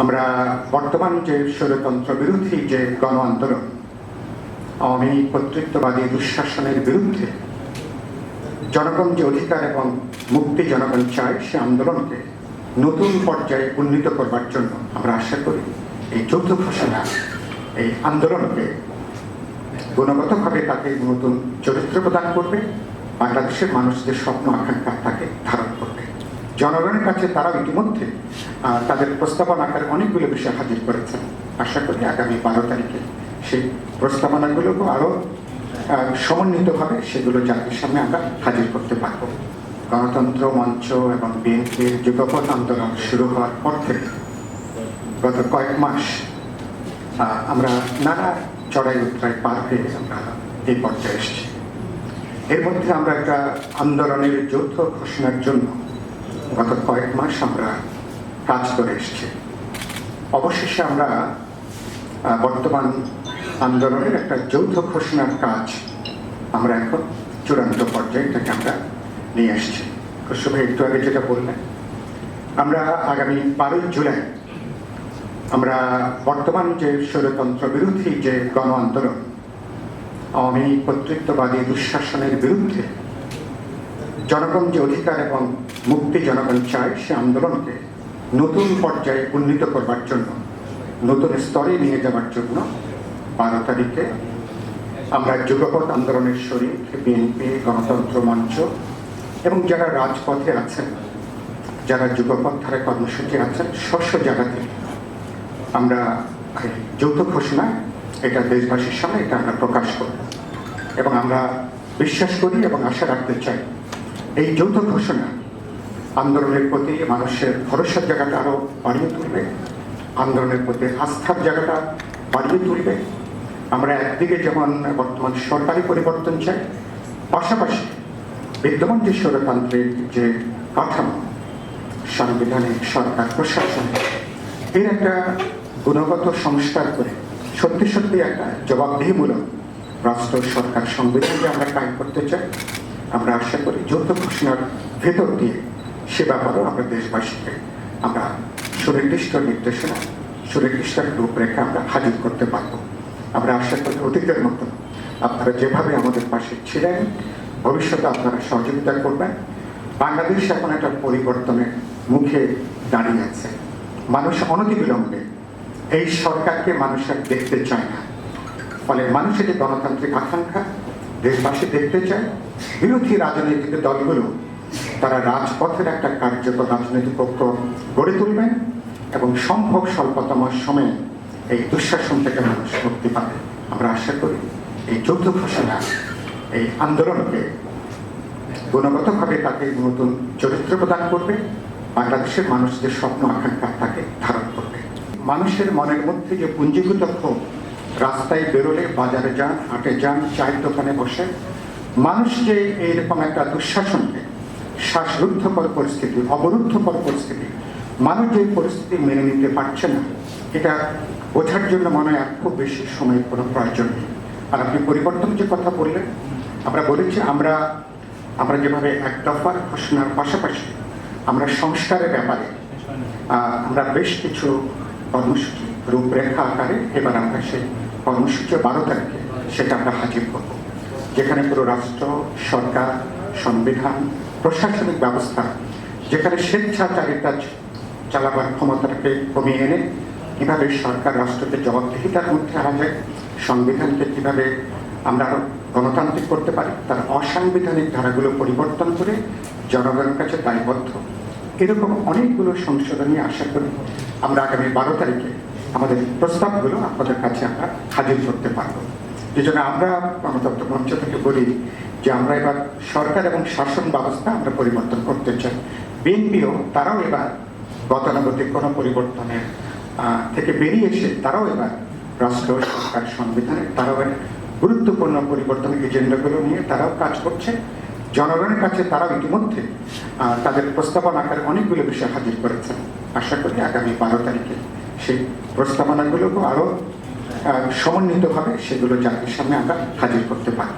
আমরা বর্তমান যে স্বৈরতন্ত্র বিরোধী যে গণ আন্দোলন, আওয়ামী কর্তৃত্ববাদী দুঃশাসনের বিরুদ্ধে জনগণ যে অধিকার এবং মুক্তি জনগণ চায়, সে আন্দোলনকে নতুন পর্যায়ে উন্নীত করবার জন্য আমরা আশা করি এই যৌথ ঘোষণা, এই আন্দোলনকে গুণগতভাবে তাকে নতুন চরিত্র প্রদান করবে। বাংলাদেশের মানুষদের স্বপ্ন, আকাঙ্ক্ষা তাকে ধারণ জনগণের কাছে তারা ইতিমধ্যে তাদের প্রস্তাবনা আকারে অনেকগুলো বিষয় হাজির করেছেন। আশা করি আগামী বারো তারিখে সেই প্রস্তাবনাগুলোকে আরও সমন্বিতভাবে সেগুলো জাতির সামনে আমরা হাজির করতে পারব। গণতন্ত্র মঞ্চ এবং বিএনপির যুগপথ আন্দোলন শুরু হওয়ার পর থেকে গত কয়েক মাস আমরা নানা চড়াই উত্তরায় পার হয়ে আমরা এই পর্যায়ে এসেছি। এর মধ্যে আমরা একটা আন্দোলনের যৌথ ঘোষণার জন্য গত কয়েক মাস আমরা কাজ করে এসেছি। অবশেষে আমরা বর্তমান আন্দোলনের একটা যৌথ ঘোষণার কাজ আমরা এখন চূড়ান্ত পর্যায়ে এটাকে আমরা নিয়ে আসছি খুশু একটু আগে যেটা বললেন, আমরা আগামী বারোই জুলাই, আমরা বর্তমান যে স্বৈরতন্ত্র বিরোধী যে গণ আন্দোলন আওয়ামী কর্তৃত্ববাদী দুঃশাসনের বিরুদ্ধে জনগণ যে অধিকার এবং মুক্তি জনগণ চায় সে আন্দোলনকে নতুন পর্যায়ে উন্নীত করবার জন্য, নতুন স্তরে নিয়ে যাওয়ার জন্য বারো তারিখে আমরা যুগপথ আন্দোলনের শরীর বিএনপি, গণতন্ত্র মঞ্চ এবং যারা রাজপথে আছেন, যারা যুগপথ ধারে কর্মসূচি আছেন শস্য জায়গা থেকে আমরা যৌথ ঘোষণা, এটা দেশবাসীর সামনে এটা আমরা প্রকাশ করব এবং আমরা বিশ্বাস করি এবং আশা রাখতে চাই। এই যৌথ ঘোষণা আন্দোলনের প্রতি মানুষের ভরসার জায়গাটা আরও বাড়িয়ে তুলবে। আন্দোলনের প্রতি আস্থার জায়গাটা বাড়িয়ে তুলবে। আমরা একদিকে যেমন বর্তমান সরকারি পরিবর্তন চাই, পাশাপাশি বিদ্যমান যে স্বরতান্ত্রিক যে কাঠামো, সাংবিধানিক সরকার, প্রশাসন, এর একটা গুণগত সংস্কার করে সত্যি সত্যি একটা জবাবদিহিমূলক রাষ্ট্র, সরকার, সংবিধান যে আমরা কায়েম করতে চাই আমরা আশা করি যৌথ ঘোষণার ভেতর দিয়ে সে ব্যাপারেও আমরা দেশবাসীকে আমরা সুনির্দিষ্ট নির্দেশনা, সুনির্দিষ্ট রূপরেখা আমরা হাজির করতে পারব। আমরা আশা করি অতীতের মতো আপনারা যেভাবে আমাদের পাশে ছিলেন, ভবিষ্যতে আপনারা সহযোগিতা করবেন। বাংলাদেশ এখন একটা পরিবর্তনের মুখে দাঁড়িয়ে আছে। মানুষ অনতিবিলম্বে এই সরকারকে মানুষ আর দেখতে চায় না। ফলে মানুষের গণতান্ত্রিক আকাঙ্ক্ষা দেশবাসী দেখতে চায়, বিরোধী রাজনৈতিক দলগুলো তারা রাজপথের একটা কার্যকর রাজনৈতিক পক্ষ গড়ে তুলবেন এবং সম্ভব স্বল্পতম সময়ে এই দুঃশাসন থেকে মানুষ মুক্তি পাবে। আমরা আশা করি এই যৌথ ঘোষণা, এই আন্দোলনকে গুণগতভাবে তাকে নতুন চরিত্র প্রদান করবে। বাংলাদেশের মানুষদের স্বপ্ন, আকাঙ্ক্ষা, তাকে ধারণ করবে। মানুষের মনের মধ্যে যে পুঞ্জীভূত ক্ষোভ রাস্তায় বেরোলে বাজারে যান, হাটে যান, চায়ের দোকানে বসে। মানুষ যে এইরকম একটা দুঃশাসনকে, শ্বাসরুদ্ধকর পরিস্থিতি, অবরুদ্ধকর পরিস্থিতি, মানুষ যে পরিস্থিতি মেনে নিতে পারছে না, এটা বোঝার জন্য মনে হয় খুব বেশি সময়ের কোনো প্রয়োজন নেই। আর আপনি পরিবর্তন যে কথা বললেন, আমরা বলেছি আমরা আমরা যেভাবে এক দফার ঘোষণার পাশাপাশি আমরা সংস্কারের ব্যাপারে আমরা বেশ কিছু কর্মসূচি রূপরেখা আকারে এবার আমরা সেই কর্মসূচি বারো তারিখে সেটা আমরা হাজির করব। যেখানে পুরো রাষ্ট্র, সরকার, সংবিধান, প্রশাসনিক ব্যবস্থা, যেখানে স্বেচ্ছাচারিতা চালাবার ক্ষমতাটাকে কমিয়ে এনে কীভাবে সরকার রাষ্ট্রকে জবাবদিহিতার মধ্যে আনা যায়, সংবিধানকে কীভাবে আমরা আরও গণতান্ত্রিক করতে পারি, তার অসাংবিধানিক ধারাগুলো পরিবর্তন করে জনগণের কাছে দায়বদ্ধ, এরকম অনেকগুলো সংশোধনী আশা করি আমরা আগামী বারো তারিখে আমাদের প্রস্তাবগুলো আপনাদের কাছে আমরা হাজির করতে পারব। এই জন্য আমরা গণতন্ত্র মঞ্চ থেকে বলি যে আমরা এবার সরকার এবং শাসন ব্যবস্থা আমরা পরিবর্তন করতে চাই। বিএনপিও, তারাও এবার গতানুগতিক কোনো পরিবর্তনের থেকে বেরিয়ে এসে তারাও এবার রাষ্ট্র, সরকার সংবিধানের তারাও এবার গুরুত্বপূর্ণ পরিবর্তনের এজেন্ডাগুলো নিয়ে তারাও কাজ করছে। জনগণের কাছে তারাও ইতিমধ্যে তাদের প্রস্তাবনা আকারে অনেকগুলো বিষয় হাজির করেছেন। আশা করি আগামী বারো তারিখে সেই প্রস্তাবনাগুলোকে আরও সমন্বিতভাবে সেগুলো জাতির সামনে আমরা হাজির করতে পারব।